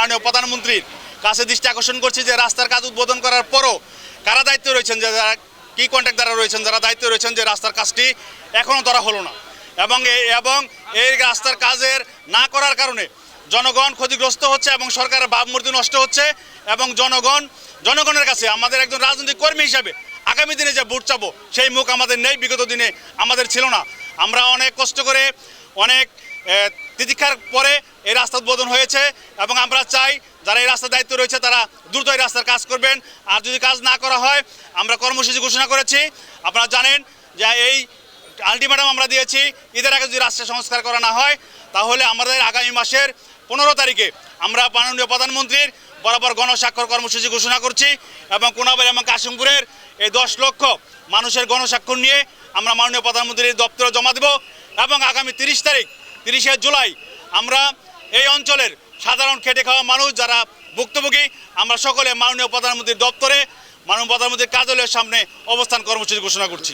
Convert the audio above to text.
মাননীয় প্রধানমন্ত্রীর কাছে দৃষ্টি আকর্ষণ করছি যে রাস্তার কাজ উদ্বোধন করার পরও কারা দায়িত্ব রয়েছেন, যে যারা কি কন্ট্রাক্টাররা রয়েছেন, যারা দায়িত্ব রয়েছেন যে রাস্তার কাজটি এখনও ধরা হলো না। এবং এবং এই রাস্তার কাজের না করার কারণে জনগণ ক্ষতিগ্রস্ত হচ্ছে এবং সরকারের ভাবমূর্তি নষ্ট হচ্ছে এবং জনগণ, জনগণের কাছে আমাদের একজন রাজনৈতিক কর্মী হিসাবে আগামী দিনে যে ভোট চাবো, সেই মুখ আমাদের নেই, বিগত দিনে আমাদের ছিল না। আমরা অনেক কষ্ট করে অনেক তিতিক্ষার পরে এই রাস্তা উদ্বোধন হয়েছে এবং আমরা চাই যারা এই রাস্তার দায়িত্ব রয়েছে তারা দ্রুত এই রাস্তার কাজ করবেন। আর যদি কাজ না করা হয়, আমরা কর্মসূচি ঘোষণা করেছি। আপনারা জানেন যে এই আলটিমেটাম আমরা দিয়েছি, ঈদের আগে যদি রাস্তা সংস্কার করা না হয়, তাহলে আমাদের আগামী মাসের পনেরো তারিখে আমরা মাননীয় প্রধানমন্ত্রীর বরাবর গণস্বাক্ষর কর্মসূচি ঘোষণা করছি এবং কোনাবাড়ি এবং কাশিমপুরের এই দশ লক্ষ মানুষের গণস্বাক্ষর নিয়ে আমরা মাননীয় প্রধানমন্ত্রীর দপ্তরে জমা দেব এবং আগামী তিরিশ তারিখ তিরিশে জুলাই আমরা এই অঞ্চলের সাধারণ খেটে খাওয়া মানুষ যারা ভুক্তভোগী, আমরা সকলে মাননীয় প্রধানমন্ত্রীর দপ্তরে, মাননীয় প্রধানমন্ত্রীর কার্যালয়ের সামনে অবস্থান কর্মসূচি ঘোষণা করছি।